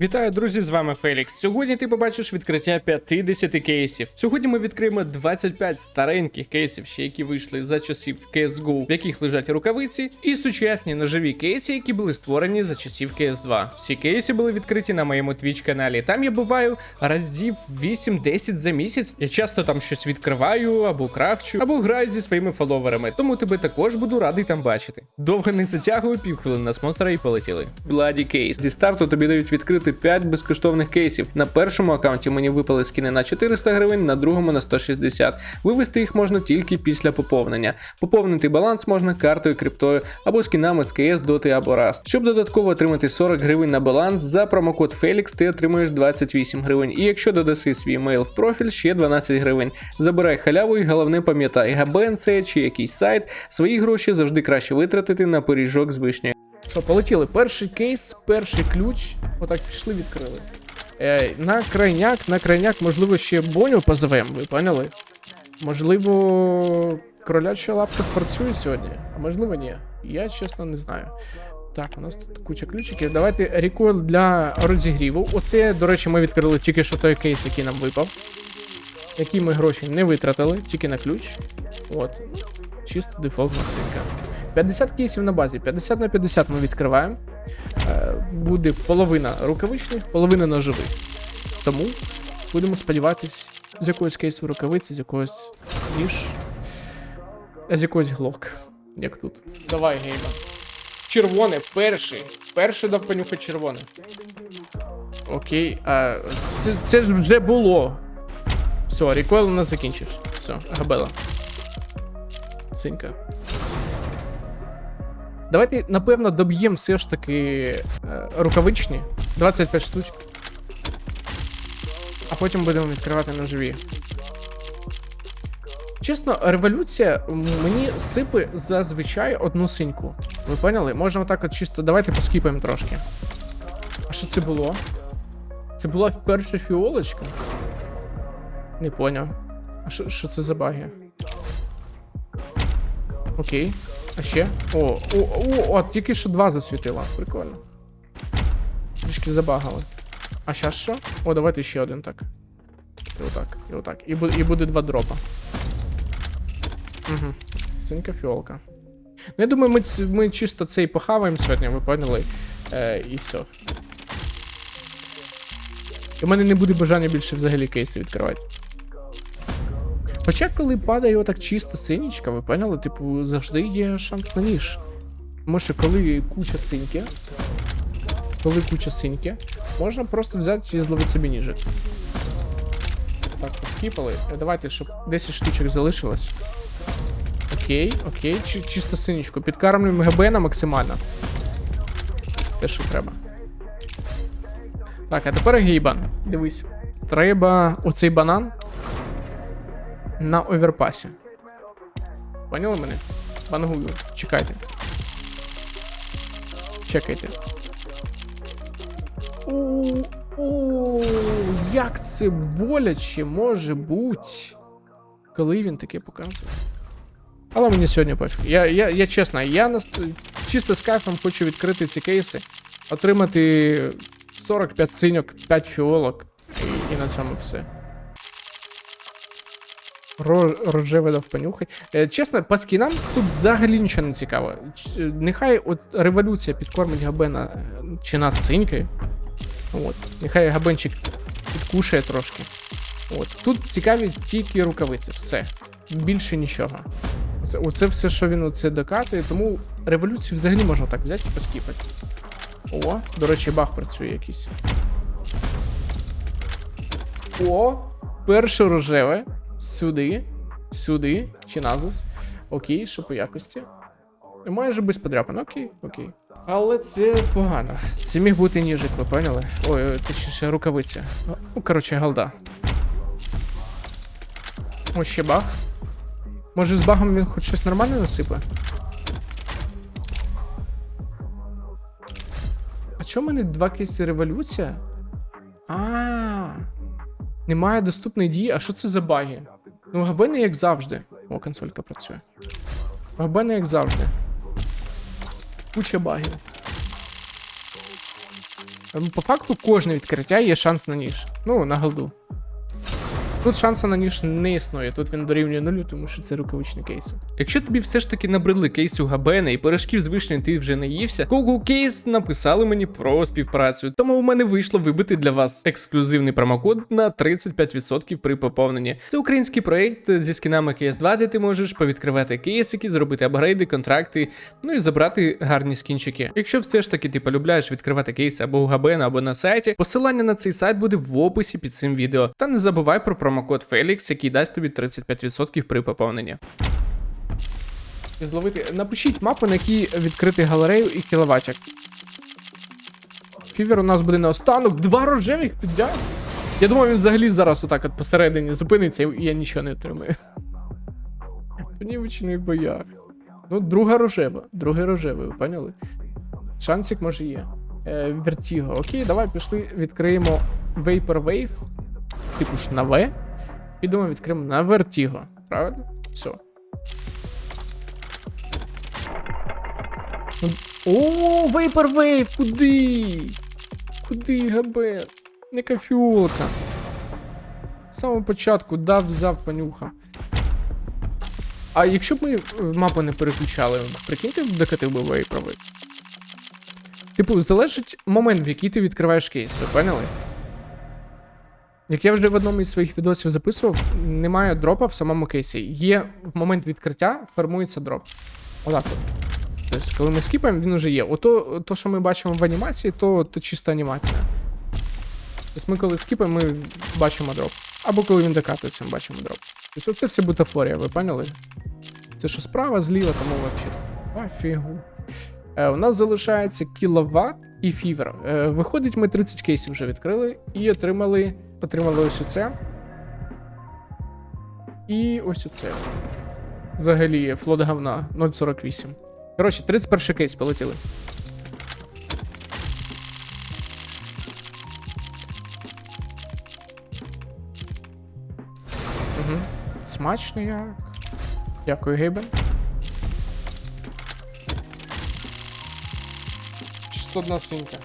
Вітаю, друзі! З вами Фелікс. Сьогодні ти побачиш відкриття 50 кейсів. Сьогодні ми відкриємо 25 стареньких кейсів, ще які вийшли за часів CSGO, в яких лежать рукавиці, і сучасні ножові кейси, які були створені за часів CS2. Всі кейси були відкриті на моєму Twitch каналі. Там я буваю разів 8-10 за місяць. Я часто там щось відкриваю або крафчу, або граю зі своїми фоловерами. Тому тебе також буду радий там бачити. Довго не затягую півхвилини на монстра і полетіли. Бладі кейс. Зі старту тобі дають відкрити 5 безкоштовних кейсів. На першому аккаунті мені випали скини на 400 гривень, на другому на 160. Вивести їх можна тільки після поповнення. Поповнити баланс можна картою, криптою або скінами з КС, Доти або Rust. Щоб додатково отримати 40 гривень на баланс, за промокод Felix ти отримуєш 28 гривень. І якщо додаси свій мейл в профіль, ще 12 гривень. Забирай халяву і головне пам'ятай, ГБН це чи якийсь сайт, свої гроші завжди краще витратити на пиріжок з вишнею. Що, полетіли? Перший кейс, перший ключ. Отак пішли, відкрили. Е, на крайняк, на крайняк, можливо, ще Боню позовем, ви поняли? Можливо, кроляча лапка спрацює сьогодні, а можливо, ні. Я чесно не знаю. Так, у нас тут куча ключиків. Давайте рекойл для розігріву. Оце, до речі, ми відкрили тільки що той кейс, який нам випав. Які ми гроші не витратили, тільки на ключ. От. Чисто дефолтна синка. 50 кейсів на базі, 50 на 50 ми відкриваємо. Е, Буде половина рукавичних, половина ножових. Тому будемо сподіватись, з якоїсь кейсу рукавиці, з якогось ніж, з якогось глок, як тут. Давай, гейма. Червоне, перший. Перший дав понюхати червоне. Окей, а це, це ж вже було. Все, рекойл у нас закінчився. Все, габела. Синька. Давайте, напевно, доб'ємо все ж таки е, рукавичні. 25 штучок. А потім будемо відкривати ножові. Чесно, революція мені сипе зазвичай одну синьку. Ви поняли? Можемо так от чисто. Давайте поскіпаємо трошки. А що це було? Це була перша фіолочка? Не поняв. А що, що це за баги? Окей. А ще? О, о, о, о, тільки що два засвітила. Прикольно. Трішки забагали. А щас що? О, давайте ще один так. І отак, і отак. І, бу- і буде два дропа. Угу. Цинька фіолка. Ну, я думаю, ми, ми чисто цей похаваємо сьогодні, ви поняли. Е, і все. В мене не буде бажання більше взагалі кейси відкривати. Хоча, коли падає отак чисто синічка, ви поняли, типу, завжди є шанс на ніж. Тому що коли куча синьки, коли куча синьки, можна просто взяти і зловити собі ніжик. Так, поскіпали. Е, Давайте, щоб 10 штучок залишилось. Окей, окей, Чи, чисто синічку. Підкармлюємо ГБ на максимально. Те, що треба. Так, а тепер гейбан. Дивись. Треба оцей банан на оверпасі. Поняли мене? Бангую. Чекайте. Чекайте. У, як це боляче може бути, коли він таке показує. Але мені сьогодні пофіг. Я, я, я чесно, я нас, чисто з кайфом хочу відкрити ці кейси, отримати 45 синьок, 5 фіолок і, і на цьому все. Ро- Рожеве дав понюхай. Е, чесно, по скінам тут взагалі нічого не цікаво. Е, Нехай от революція підкормить Габена е, чи нас синькою. От. Нехай Габенчик підкушає трошки. От. Тут цікаві тільки рукавиці. Все. Більше нічого. Оце, оце все, що він оце докатує, тому революцію взагалі можна так взяти і поскіпати. О, до речі, баг працює якийсь. О, перше рожеве. Сюди. Сюди. Чи назис. Окей, що по якості. Майже без подряпин, окей, окей. Але це погано. Це міг бути ніжик, ви поняли? Ой, точніше, рукавиця. Ну, коротше, галда. Ось ще баг. Може з багом він хоч щось нормальне насипе? А чому в мене два кейси революція? А. Немає доступної дії. А що це за баги? Ну, габени як завжди. О, консолька працює. Габени як завжди. Куча багів. Ем, По факту кожне відкриття є шанс на ніж. Ну, на голду. Тут шансу на ніж не існує, тут він дорівнює нулю, тому що це рукавичні кейси. Якщо тобі все ж таки набридли у Габена і пирожків з вишнею ти вже не ївся, Google Case написали мені про співпрацю, тому у мене вийшло вибити для вас ексклюзивний промокод на 35% при поповненні. Це український проект зі скінами CS2, де ти можеш повідкривати кейсики, зробити апгрейди, контракти, ну і забрати гарні скінчики. Якщо все ж таки ти полюбляєш відкривати кейси або у Габена, або на сайті, посилання на цей сайт буде в описі під цим відео. Та не забувай про промокод Felix, який дасть тобі 35% при поповненні. Зловити. Напишіть мапу, на якій відкрити галерею і кіловатик. Фівер у нас буде на останок. Два рожевих підряд. Я думаю, він взагалі зараз отак от посередині зупиниться і я нічого не отримаю. В понівечених боях. Ну, друга рожева. Другий рожевий, ви поняли? Шансик може є. Е, Вертіго. Окей, давай пішли, відкриємо Vapor Wave. Типу ж на В. Підемо відкриємо на Vertigo. Правильно? Все. О, Vapor Wave, куди? Куди, габе? Не кафюлка. З самого початку дав, взяв, понюхав. А якщо б ми е, мапу не переключали, прикиньте, докатив би Wave. Типу, залежить момент, в який ти відкриваєш кейс, ви поняли? Як я вже в одному із своїх відосів записував, немає дропа в самому кейсі. Є в момент відкриття, формується дроп. Отак от. Тобто, коли ми скіпаємо, він уже є. Ото, то, що ми бачимо в анімації, то, то чиста анімація. Тобто ми коли скіпаємо, ми бачимо дроп. Або коли він докатується, ми бачимо дроп. Тобто це все бутафорія, ви поняли? Це що справа, зліва, тому взагалі. Офігу. Е, у нас залишається кіловат і фівер. Е, виходить, ми 30 кейсів вже відкрили і отримали, отримали ось оце. І ось оце. Взагалі, флот говна 0.48. Коротше, 31 кейс полетіли. Угу. Смачно як. Дякую, Гейбен. Чисто одна синька.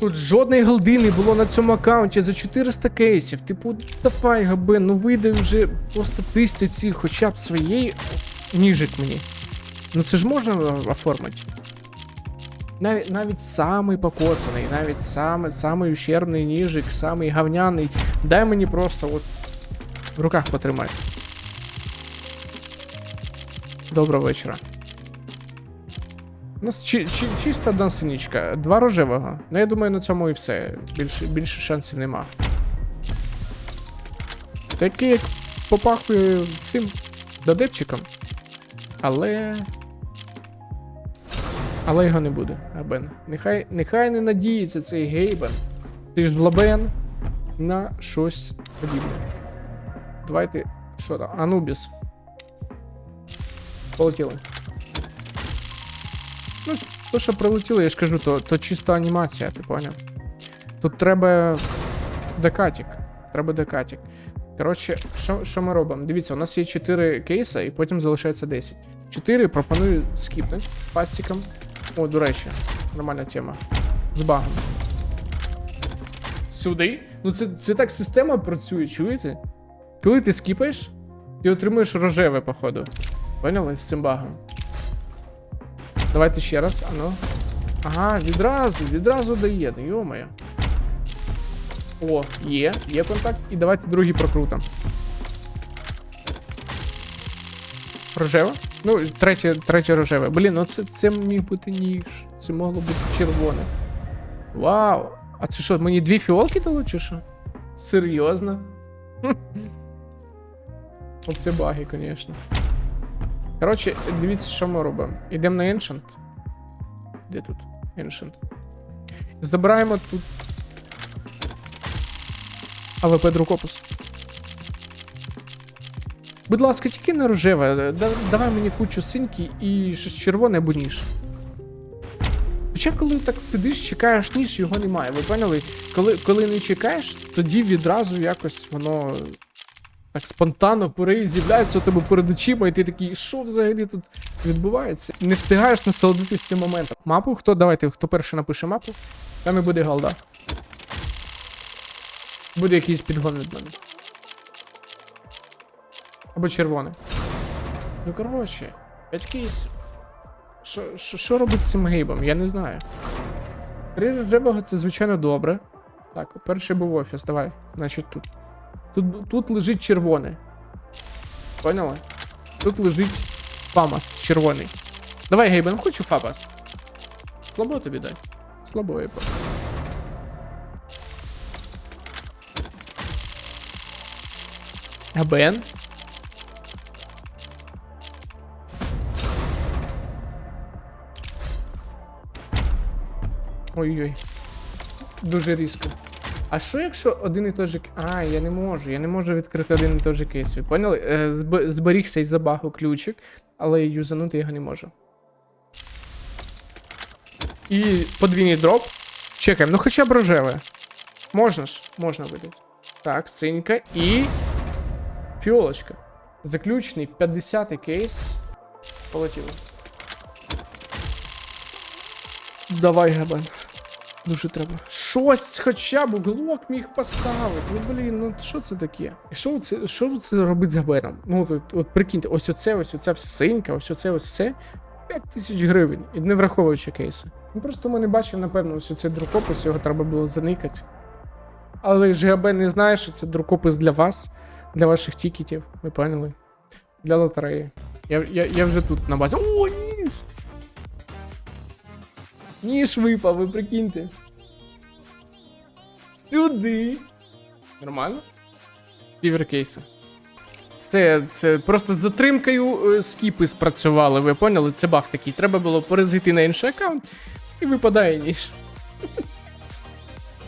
Тут жодної голди не було на цьому аккаунті за 400 кейсів. Типу, давай, Габен, ну вийде вже по статистиці хоча б своєї ніжик мені. Ну це ж можна оформити. Навіть, навіть самий покоцаний, навіть самий, самий ущербний ніжик, самий гавняний. Дай мені просто от в руках потримай. Доброго вечора. У нас чи, чи, чисто одна синічка, два рожевого. Ну я думаю, на цьому і все. Більше, більше шансів нема. Такий як попахує цим додепчиком. Але. Але його не буде, Абен. Нехай, нехай не надіється цей Гейбен. Ти ж лабен на щось подібне. Давайте. Що там? Анубіс. Полетіли. Ну, то, що прилетіло, я ж кажу, то, то чисто анімація, ти поняв? Тут треба декатік. Треба декатік. Коротше, що, що ми робимо? Дивіться, у нас є 4 кейса, і потім залишається 10. 4 пропоную скіпнути пастиком. О, до речі, нормальна тема. З багом. Сюди? Ну це, це так система працює, чуєте? Коли ти скіпаєш, ти отримуєш рожеве, походу. Поняли? З цим багом. Давайте ще раз, ану. Ага, відразу, відразу дає, ну йомає. О, є, є контакт. І давайте другий прокрутимо. Рожеве? Ну, третє, третє рожеве. Блін, ну це, це міг бути ніж. Це могло бути червоне. Вау! А це що, мені дві фіолки дало, чи що? Серйозно? Оце баги, звісно. Коротше, дивіться, що ми робимо. Йдемо на Ancient. Де тут? Ancient. Забираємо тут. АВП Друкопус. Будь ласка, тільки не рожеве. Давай мені кучу синьки і щось червоне або ніж. Хоча, коли так сидиш, чекаєш ніж, його немає. Ви поняли? Коли, коли не чекаєш, тоді відразу якось воно так спонтанно порив з'являється у тебе перед очима, і ти такий, що взагалі тут відбувається. Не встигаєш насолодитись цим моментом. Мапу? Хто? Давайте, хто перший напише мапу, там і буде голда. Буде якийсь підгон від мене. Або червоний. Ну коротше, 5 кейсів. Що, робить з цим гейбом? Я не знаю. Три рожевого це звичайно добре. Так, перший був офіс, давай. Значить тут. Тут, тут лежить червоне. Поняли? Тут лежить Фамас червоний. Давай, Гейбен, хочу Фабас. Слабо тобі дай. Слабо, Гейбен. Бен? Ой-ой. Дуже різко. А що якщо один і той же. к- А, я не можу, я не можу відкрити один і той же кейс. Ви поняли? Е, зб- Зберігся із-за багу ключик, але юзанути його не можу. І подвійний дроп. Чекаємо, ну хоча б рожеве. Можна ж, можна видати. Так, синька і. Фіолочка. Заключний 50-й кейс. Полетіло. Давай, Габен. Дуже треба. Щось хоча б глок міг поставити. Ну блін, ну що це таке? І що це, що це робить з Габеном? Ну от, от прикиньте, ось оце, ось оця вся синька, ось оце, ось все. 5 тисяч гривень, і не враховуючи кейси. Ну просто ми не бачимо, напевно, ось оцей друкопис, його треба було заникати. Але ж Габен не знає, що це друкопис для вас, для ваших тікетів, ви поняли? Для лотереї. Я, я, я вже тут на базі. О, ніж! Ніж випав, ви прикиньте. Сюди. Нормально? Піверкейси. Це, це просто з затримкою е, скіпи спрацювали, ви поняли? Це баг такий. Треба було перезайти на інший аккаунт і випадає ніж.